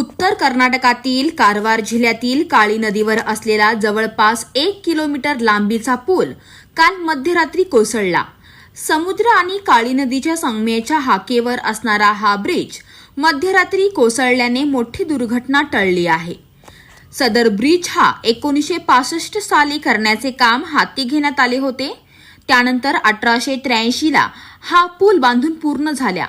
उत्तर कर्नाटकातील कारवार जिल्ह्यातील काळी नदीवर असलेला जवळपास एक किलोमीटर लांबीचा पूल काल मध्यरात्री कोसळला. समुद्र आणि काळी नदीच्या संगमेच्या हाकेवर असणारा हा ब्रिज मध्यरात्री कोसळल्याने मोठी दुर्घटना टळली आहे. सदर ब्रिज हा एकोणीसशे पासष्ट साली करण्याचे काम हाती घेण्यात आले होते. त्यानंतर अठराशे त्र्याऐंशीला हा पूल बांधून पूर्ण झाल्या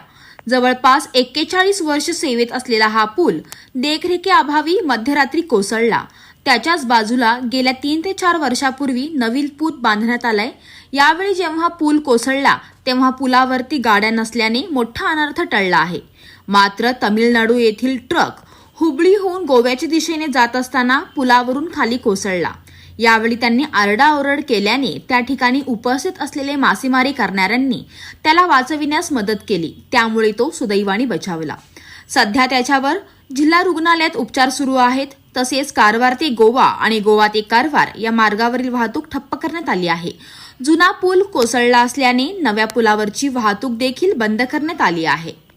जवळपास एक्केचाळीस वर्ष सेवेत असलेला हा पूल देखरेखीअभावी मध्यरात्री कोसळला. त्याच्याच बाजूला गेल्या तीन ते चार वर्षापूर्वी नवीन पूल बांधण्यात आलाय. यावेळी जेव्हा पूल कोसळला तेव्हा पुलावरती गाड्या नसल्याने मोठा अनर्थ टळला आहे. मात्र तमिळनाडू येथील ट्रक हुबळीहून गोव्याच्या दिशेने जात असताना पुलावरून खाली कोसळला. यावेळी त्यांनी आरडाओरड केल्याने त्या ठिकाणी उपस्थित असलेले मासेमारी करणाऱ्यांनी त्याला वाचविण्यास मदत केली. त्यामुळे तो सुदैवाने बचावला. सध्या त्याच्यावर जिल्हा रुग्णालयात उपचार सुरू आहेत. तसेच कारवार ते गोवा आणि गोवा ते कारवार या मार्गावरील वाहतूक ठप्प करण्यात आली आहे. जुना पूल कोसळला असल्याने नव्या पुलावरची वाहतूक देखील बंद करण्यात आली आहे.